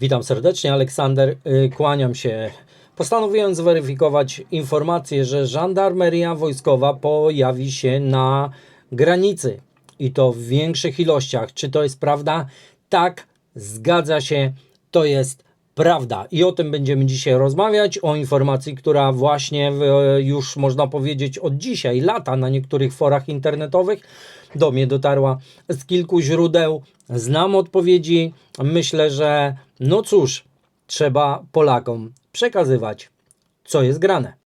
Witam serdecznie, Aleksander. y, Kłaniam się. Postanowiłem zweryfikować informację, że żandarmeria wojskowa pojawi się na granicy i to w większych ilościach. Czy to jest prawda? Tak, zgadza się, to jest prawda. I o tym będziemy dzisiaj rozmawiać. O informacji, która właśnie w, już można powiedzieć od dzisiaj lata na niektórych forach internetowych do mnie dotarła z kilku źródeł. Znam odpowiedzi. Myślę, że no cóż, trzeba Polakom przekazywać, co jest grane.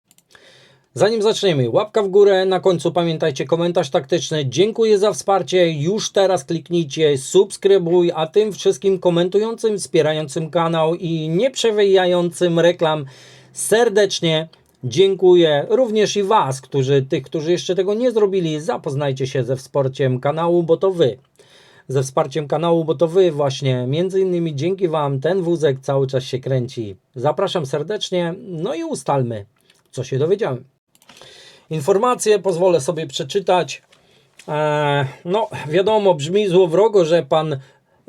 Zanim zaczniemy, łapka w górę, na końcu pamiętajcie komentarz taktyczny. Dziękuję za wsparcie. Już teraz kliknijcie subskrybuj, a tym wszystkim komentującym, wspierającym kanał i nie przewijającym reklam serdecznie dziękuję. Również i Was, którzy, tych, którzy jeszcze tego nie zrobili, zapoznajcie się ze wsparciem kanału, bo to Wy. Ze wsparciem kanału, bo to Wy właśnie, między innymi dzięki Wam ten wózek cały czas się kręci. Zapraszam serdecznie, no i ustalmy, co się dowiedziałem. Informacje pozwolę sobie przeczytać. E, no, wiadomo, brzmi złowrogo, że pan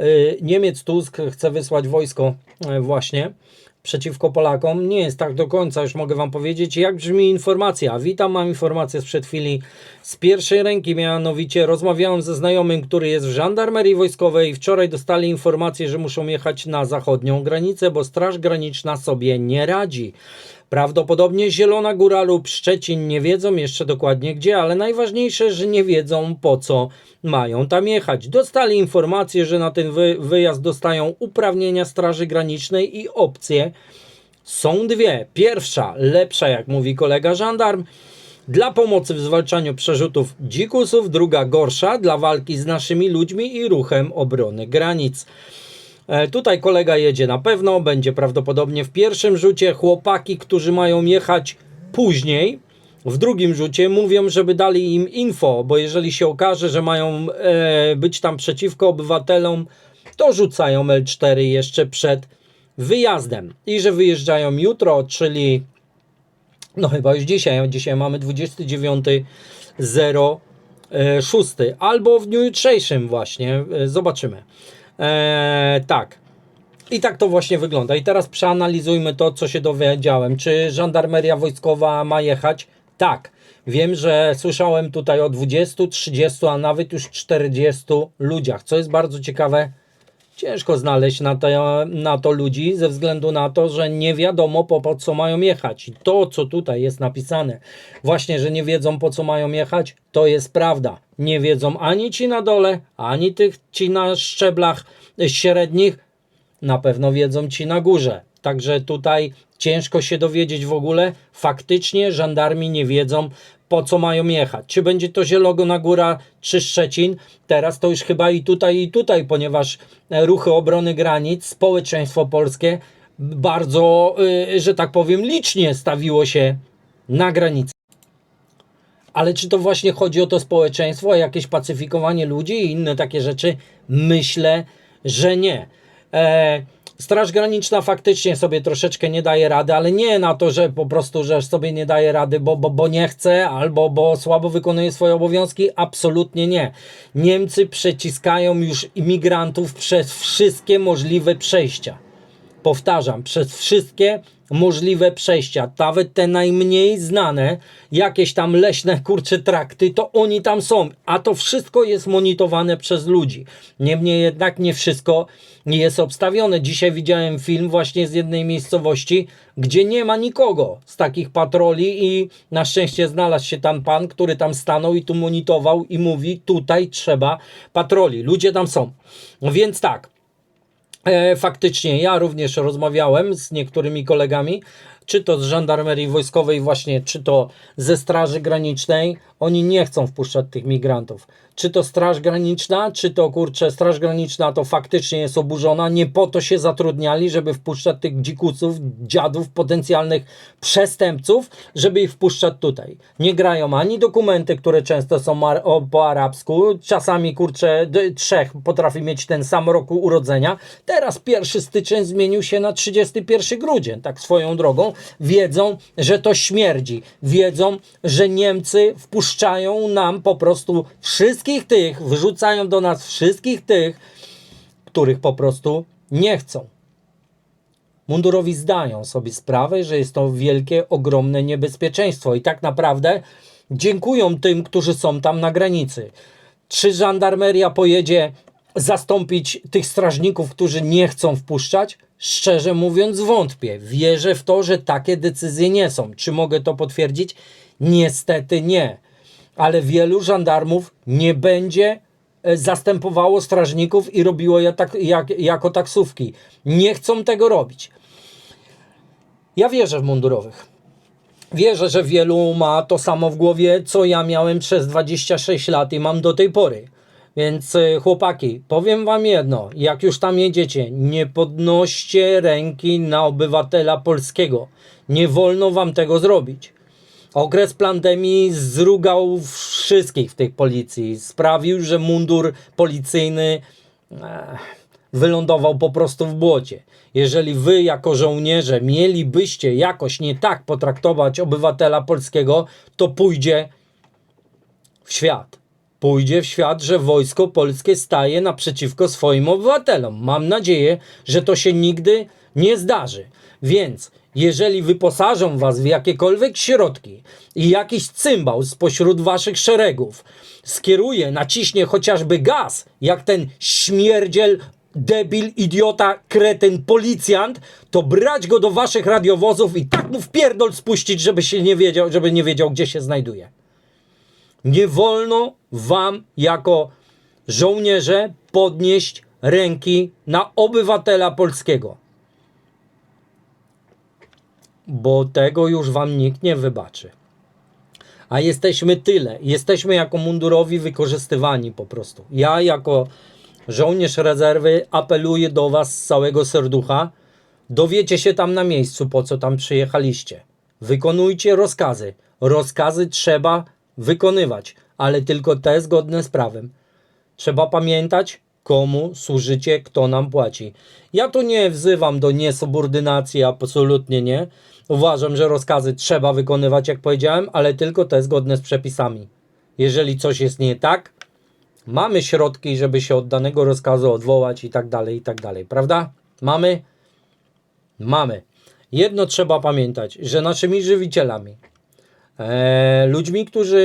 y, Niemiec Tusk chce wysłać wojsko e, właśnie przeciwko Polakom. Nie jest tak do końca, już mogę Wam powiedzieć, jak brzmi informacja. Witam, mam informację sprzed chwili z pierwszej ręki, mianowicie rozmawiałem ze znajomym, który jest w żandarmerii wojskowej. Wczoraj dostali informację, że muszą jechać na zachodnią granicę, bo Straż Graniczna sobie nie radzi. Prawdopodobnie Zielona Góra lub Szczecin nie wiedzą jeszcze dokładnie gdzie, ale najważniejsze, że nie wiedzą po co mają tam jechać. Dostali informację, że na ten wy wyjazd dostają uprawnienia Straży Granicznej i opcje są dwie. Pierwsza, lepsza, jak mówi kolega żandarm, dla pomocy w zwalczaniu przerzutów dzikusów, druga gorsza dla walki z naszymi ludźmi i ruchem obrony granic. E, Tutaj kolega jedzie na pewno, będzie prawdopodobnie w pierwszym rzucie. Chłopaki, którzy mają jechać później, w drugim rzucie mówią, żeby dali im info, bo jeżeli się okaże, że mają e, być tam przeciwko obywatelom, to rzucają L4 jeszcze przed wyjazdem. I że wyjeżdżają jutro, czyli no chyba już dzisiaj, dzisiaj mamy 29.06 albo w dniu jutrzejszym właśnie, e, zobaczymy. Eee, tak. I tak to właśnie wygląda. I teraz przeanalizujmy to, co się dowiedziałem. Czy żandarmeria wojskowa ma jechać? Tak. Wiem, że słyszałem tutaj o 20, 30, a nawet już 40 ludziach, co jest bardzo ciekawe. Ciężko znaleźć na to, na to ludzi ze względu na to, że nie wiadomo po, po co mają jechać. I to, co tutaj jest napisane, właśnie, że nie wiedzą po co mają jechać, to jest prawda. Nie wiedzą ani ci na dole, ani tych ci na szczeblach średnich, na pewno wiedzą ci na górze. Także tutaj ciężko się dowiedzieć w ogóle. Faktycznie żandarmi nie wiedzą, po co mają jechać. Czy będzie to Zielona Góra, czy Szczecin? Teraz to już chyba i tutaj, i tutaj, ponieważ e, ruchy obrony granic, społeczeństwo polskie bardzo, y, że tak powiem, licznie stawiło się na granicy. Ale czy to właśnie chodzi o to społeczeństwo, o jakieś pacyfikowanie ludzi i inne takie rzeczy? Myślę, że nie. E, Straż Graniczna faktycznie sobie troszeczkę nie daje rady, ale nie na to, że po prostu, że sobie nie daje rady, bo, bo, bo nie chce albo bo słabo wykonuje swoje obowiązki. Absolutnie nie. Niemcy przeciskają już imigrantów przez wszystkie możliwe przejścia powtarzam, przez wszystkie możliwe przejścia, nawet te najmniej znane, jakieś tam leśne kurcze trakty, to oni tam są, a to wszystko jest monitorowane przez ludzi. Niemniej jednak nie wszystko jest obstawione. Dzisiaj widziałem film właśnie z jednej miejscowości, gdzie nie ma nikogo z takich patroli i na szczęście znalazł się tam pan, który tam stanął i tu monitorował i mówi, tutaj trzeba patroli. Ludzie tam są. Więc tak, faktycznie ja również rozmawiałem z niektórymi kolegami, czy to z żandarmerii wojskowej, właśnie, czy to ze Straży Granicznej. Oni nie chcą wpuszczać tych migrantów. Czy to Straż Graniczna, czy to kurczę, Straż Graniczna to faktycznie jest oburzona. Nie po to się zatrudniali, żeby wpuszczać tych dzikusów, dziadów, potencjalnych przestępców, żeby ich wpuszczać tutaj. Nie grają ani dokumenty, które często są po arabsku. Czasami kurczę, trzech potrafi mieć ten sam roku urodzenia. Teraz 1 styczeń zmienił się na 31 grudzień. Tak swoją drogą. Wiedzą, że to śmierdzi. Wiedzą, że Niemcy wpuszczają nam po prostu wszystkich tych, wyrzucają do nas wszystkich tych, których po prostu nie chcą. Mundurowi zdają sobie sprawę, że jest to wielkie, ogromne niebezpieczeństwo i tak naprawdę dziękują tym, którzy są tam na granicy. Czy żandarmeria pojedzie zastąpić tych strażników, którzy nie chcą wpuszczać? Szczerze mówiąc, wątpię. Wierzę w to, że takie decyzje nie są. Czy mogę to potwierdzić? Niestety nie. Ale wielu żandarmów nie będzie e, zastępowało strażników i robiło je tak, jak, jako taksówki. Nie chcą tego robić. Ja wierzę w mundurowych. Wierzę, że wielu ma to samo w głowie, co ja miałem przez 26 lat i mam do tej pory. Więc y, chłopaki, powiem wam jedno, jak już tam jedziecie, nie podnoście ręki na obywatela polskiego. Nie wolno wam tego zrobić. Okres pandemii zrugał wszystkich w tej policji. Sprawił, że mundur policyjny eh, wylądował po prostu w błocie. Jeżeli wy, jako żołnierze, mielibyście jakoś nie tak potraktować obywatela polskiego, to pójdzie w świat. Pójdzie w świat, że wojsko polskie staje naprzeciwko swoim obywatelom. Mam nadzieję, że to się nigdy nie zdarzy. Więc jeżeli wyposażą was w jakiekolwiek środki i jakiś cymbał spośród waszych szeregów skieruje, naciśnie chociażby gaz, jak ten śmierdziel, debil, idiota, kretyn, policjant, to brać go do waszych radiowozów i tak mu w pierdol spuścić, żeby się nie wiedział, żeby nie wiedział, gdzie się znajduje. Nie wolno wam jako żołnierze podnieść ręki na obywatela polskiego. Bo tego już wam nikt nie wybaczy. A jesteśmy tyle. Jesteśmy jako mundurowi wykorzystywani po prostu. Ja jako żołnierz rezerwy apeluję do was z całego serducha. Dowiecie się tam na miejscu, po co tam przyjechaliście. Wykonujcie rozkazy. Rozkazy trzeba wykonywać, ale tylko te zgodne z prawem. Trzeba pamiętać, komu służycie, kto nam płaci. Ja tu nie wzywam do niesubordynacji, absolutnie nie. Uważam, że rozkazy trzeba wykonywać, jak powiedziałem, ale tylko te zgodne z przepisami. Jeżeli coś jest nie tak, mamy środki, żeby się od danego rozkazu odwołać i tak dalej, i tak dalej, prawda? Mamy? Mamy. Jedno trzeba pamiętać, że naszymi żywicielami, ludźmi, którzy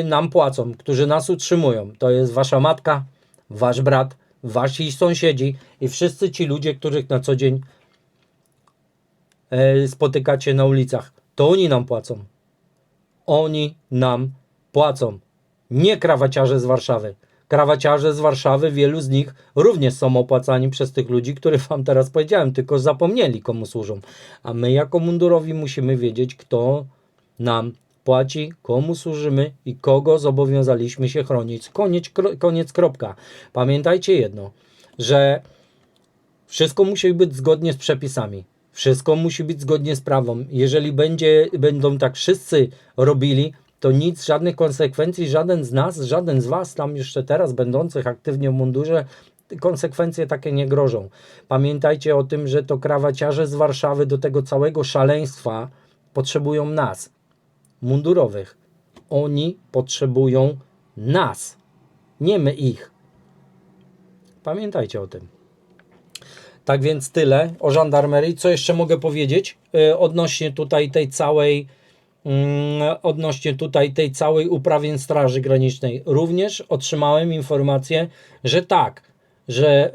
y, nam płacą, którzy nas utrzymują, to jest wasza matka, wasz brat, wasi sąsiedzi i wszyscy ci ludzie, których na co dzień e, spotykacie na ulicach. To oni nam płacą. Oni nam płacą. Nie krawaciarze z Warszawy. Krawaciarze z Warszawy, wielu z nich również są opłacani przez tych ludzi, których wam teraz powiedziałem, tylko zapomnieli komu służą. A my jako mundurowi musimy wiedzieć, kto nam płaci, komu służymy i kogo zobowiązaliśmy się chronić. Koniec, koniec kropka. Pamiętajcie jedno, że wszystko musi być zgodnie z przepisami. Wszystko musi być zgodnie z prawem. Jeżeli będzie, będą tak wszyscy robili, to nic, żadnych konsekwencji, żaden z nas, żaden z Was, tam jeszcze teraz będących aktywnie w mundurze, konsekwencje takie nie grożą. Pamiętajcie o tym, że to krawaciarze z Warszawy do tego całego szaleństwa potrzebują nas, mundurowych. Oni potrzebują nas, nie my ich. Pamiętajcie o tym. Tak więc tyle o żandarmerii. Co jeszcze mogę powiedzieć yy, odnośnie tutaj tej całej mm, odnośnie tutaj tej całej uprawień Straży Granicznej. Również otrzymałem informację, że tak, że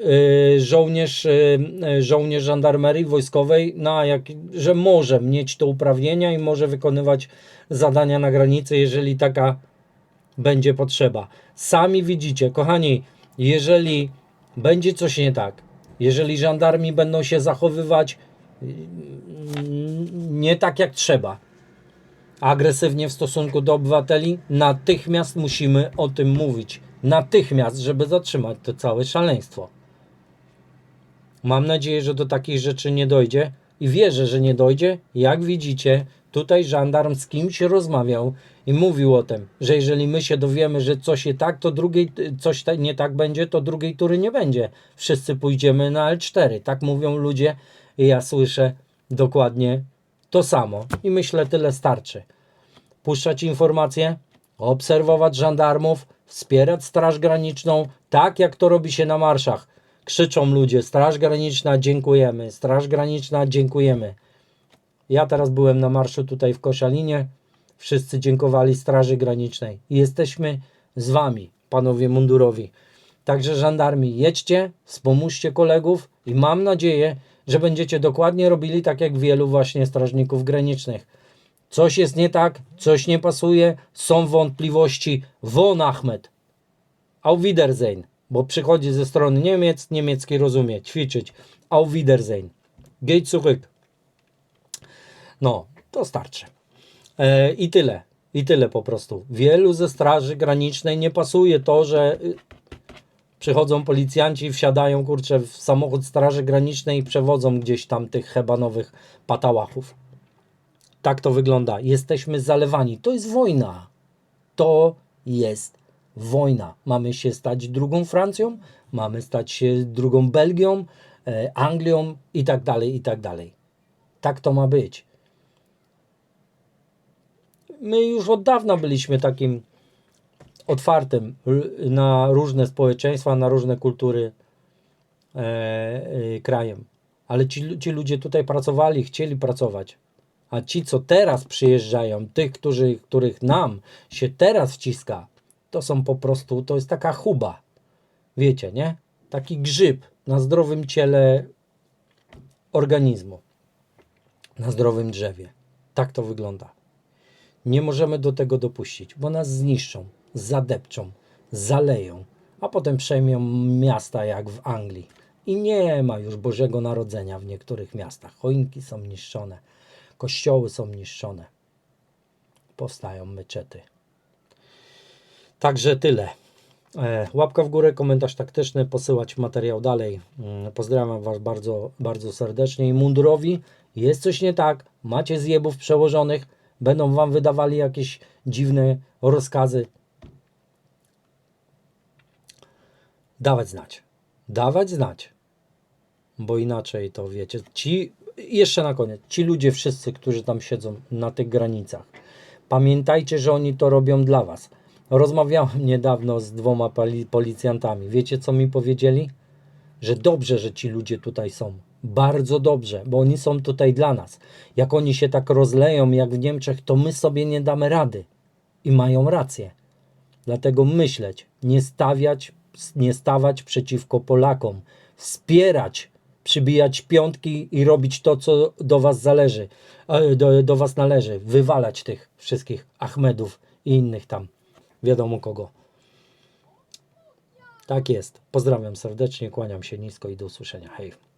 y, żołnierz, y, y, żołnierz żandarmerii wojskowej, na jak, że może mieć to uprawnienia i może wykonywać zadania na granicy, jeżeli taka będzie potrzeba. Sami widzicie, kochani, jeżeli będzie coś nie tak, jeżeli żandarmi będą się zachowywać nie tak jak trzeba, agresywnie w stosunku do obywateli, natychmiast musimy o tym mówić. Natychmiast, żeby zatrzymać to całe szaleństwo. Mam nadzieję, że do takich rzeczy nie dojdzie i wierzę, że nie dojdzie. Jak widzicie, tutaj żandarm z kimś rozmawiał i mówił o tym, że jeżeli my się dowiemy, że coś nie tak, to drugiej, coś nie tak będzie, to drugiej tury nie będzie. Wszyscy pójdziemy na L4. Tak mówią ludzie i ja słyszę dokładnie to samo. I myślę, tyle starczy. Puszczać informacje, obserwować żandarmów, wspierać Straż Graniczną, tak jak to robi się na marszach. krzyczą ludzie, Straż Graniczna, dziękujemy, Straż Graniczna, dziękujemy. Ja teraz byłem na marszu tutaj w Koszalinie, wszyscy dziękowali Straży Granicznej. Jesteśmy z wami, panowie mundurowi. Także żandarmi, jedźcie, wspomóżcie kolegów i mam nadzieję, że będziecie dokładnie robili tak jak wielu właśnie strażników granicznych. Coś jest nie tak, coś nie pasuje, są wątpliwości. Von Ahmed. Auf Wiedersehen. Bo przychodzi ze strony Niemiec, niemiecki rozumie, ćwiczyć. Auf Wiedersehen. Geht zurück. No, to starczy. E, I tyle. I tyle po prostu. Wielu ze Straży Granicznej nie pasuje to, że y, przychodzą policjanci, wsiadają kurczę w samochód Straży Granicznej i przewodzą gdzieś tam tych hebanowych patałachów. Tak to wygląda. Jesteśmy zalewani. To jest wojna. To jest wojna. Mamy się stać drugą Francją, mamy stać się drugą Belgią, e, Anglią i tak dalej, i tak dalej. Tak to ma być. My już od dawna byliśmy takim otwartym na różne społeczeństwa, na różne kultury e, e, krajem. Ale ci, ci ludzie tutaj pracowali, chcieli pracować. A ci, co teraz przyjeżdżają, tych, którzy, których nam się teraz wciska, to są po prostu, to jest taka chuba. Wiecie, nie? Taki grzyb na zdrowym ciele organizmu. Na zdrowym drzewie. Tak to wygląda. Nie możemy do tego dopuścić, bo nas zniszczą, zadepczą, zaleją, a potem przejmią miasta jak w Anglii. I nie ma już Bożego Narodzenia w niektórych miastach. Choinki są niszczone, kościoły są niszczone, powstają meczety. Także tyle. E, Łapka w górę, komentarz taktyczny, posyłać materiał dalej. Mm, Pozdrawiam Was bardzo, bardzo serdecznie. I mundurowi jest coś nie tak, macie zjebów przełożonych, będą Wam wydawali jakieś dziwne rozkazy. Dawać znać. Dawać znać. Bo inaczej to wiecie. Ci, jeszcze na koniec, ci ludzie wszyscy, którzy tam siedzą na tych granicach, pamiętajcie, że oni to robią dla Was. Rozmawiałem niedawno z dwoma poli- policjantami. Wiecie, co mi powiedzieli? Że dobrze, że ci ludzie tutaj są. Bardzo dobrze, bo oni są tutaj dla nas. Jak oni się tak rozleją, jak w Niemczech, to my sobie nie damy rady. I mają rację. Dlatego myśleć, nie stawiać, nie stawać przeciwko Polakom, wspierać, przybijać piątki i robić to, co do was zależy, e, do, do was należy, wywalać tych wszystkich Ahmedów i innych tam, wiadomo kogo. Tak jest. Pozdrawiam serdecznie, kłaniam się nisko i do usłyszenia. Hej.